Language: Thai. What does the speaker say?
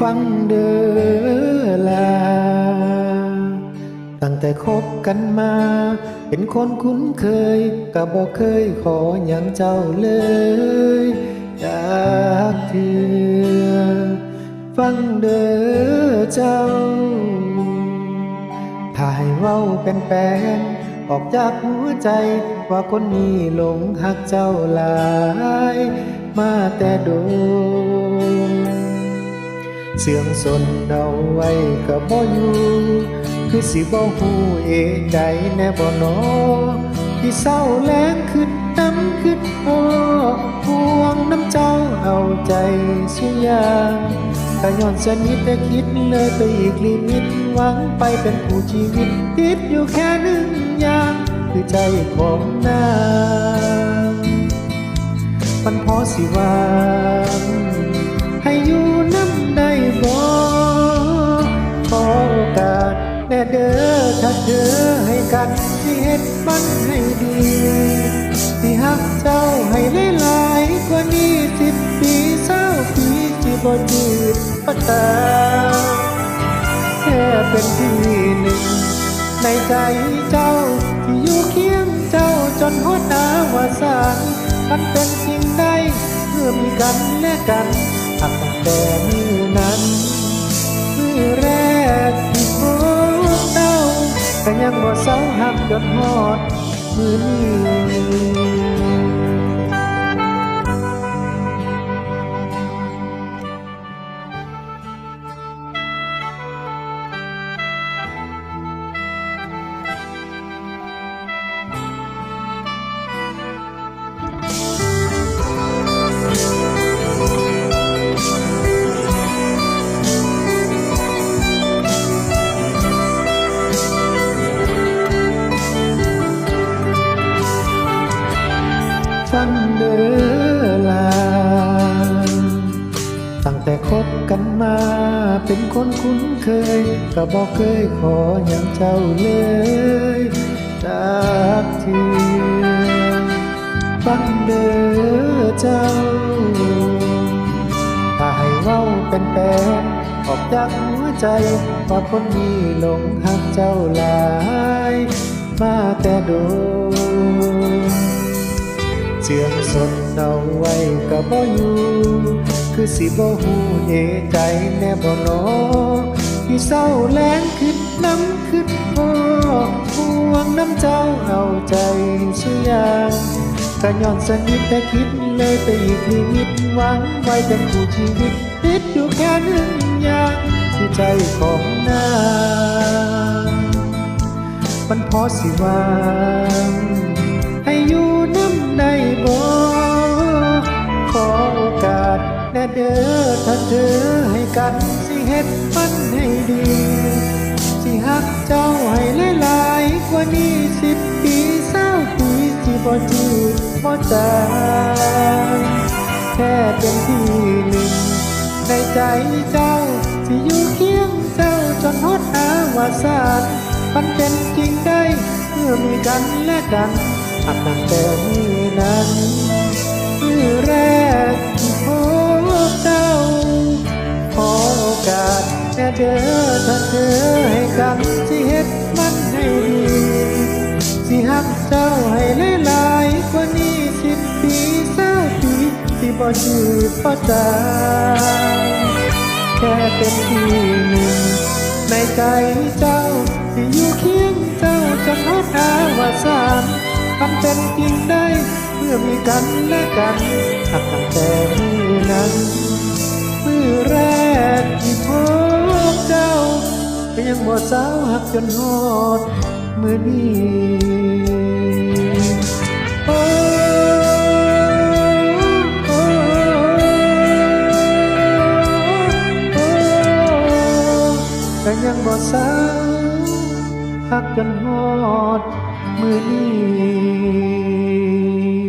ฟังเด้อลา ตั้งแต่คบกันมา เป็นคนคุ้นเคยก็บอกเคยขออย่างเจ้าเลยจากเธอฟังเด้อเจ้า ถ้าให้เว้าเป็นแปนออกจากหัวใจว่าคนนี้หลงหักเจ้าหลาย มาแต่โดน เสียงสนเดาไว้ก็บ่อยู่คือสิบ่ฮู้เอใจแน่บ่นอที่เศร้าแล้งขึ้นน้ำขึ้นพอห่วงน้ำเจ้าเอาใจสุยางก็ย้อนสนิทแต่คิดเลยไปอีกลิมิตหวังไปเป็นผู้ชีวิต ติดอยู่แค่หนึ่งอย่างคือใจของนางมันพอสิวาง กันที่เฮ็ดมันให้ดีที่ฮักเจ้าให้หลายกว่านี้สิบปีเศร้าปีที่บ่ยืดปะตาแค่เป็นที่หนึ่ง ในใจเจ้าที่อยู่เคียงเจ้าจนหัวหนาวาสานมันเป็นจริงได้เมื่อมีกันและกันหักตั้งแต่มือนั้นมือแรก ก็ยังบ่เศร้าหักจนหอดมือนี้ ฟังเด้อลา ตั้งแต่คบกันมาเป็นคนคุ้นเคยก็บอกเคยขออย่างเจ้าเลยจากทียฟังเด้อเจ้า ถ้าให้เว้าเป็นแปลนออกจากหัวใจว่าคนนี้หลงหักเจ้าหลาย มาแต่โดน เสียงสดเอาไว้ก็บ่อยู่ คือสิบ่ฮู้เหใจแน่บ่นอที่เศร้าแล้งขึ้นน้ำขึ้นพอห่วงน้ำเจ้าเอาใจสุยางก็ย้อนสนิทแต่คิดเลยไปอีกลิมิตหวังไว้เป็นคู่ชีวิตติดอยู่แค่หนึ่งอย่างคือใจของนางมันพอสิวาง นสิเฮ็ดมันให้ดี สิฮักเจ้าให้หลายๆกว่านี้สิบปีเศร้าปีที่บ่จืดบ่จางแค่เป็นที่หนึ่งในใจเจ้าที่อยู่เคียงเจ้าจนฮอดอาวาสานมันเป็นจริงได้เมื่อมีกันและกันอับตั้งแต่มือนั้นมือแรก น่เด้อถ้าเธอให้กันสิเฮ็ดมันให้ดี สิฮักเจ้าให้หลายๆกว่านี้สิบปีเศร้าปีที่บ่จืดบ่จางแค่เป็นที่หนึ่ง ในใจเจ้าที่อยู่เคียงเจ้าจนฮอดอาว่าสามันเป็นจริงได้ เมื่อมีกันและกันหักตั้งแต่มือนั้น งบ่สาวหักจนฮอดมือนี้โอ้โอ้โอ้ก็ยังบ่สาวหักจนฮอดมือนี้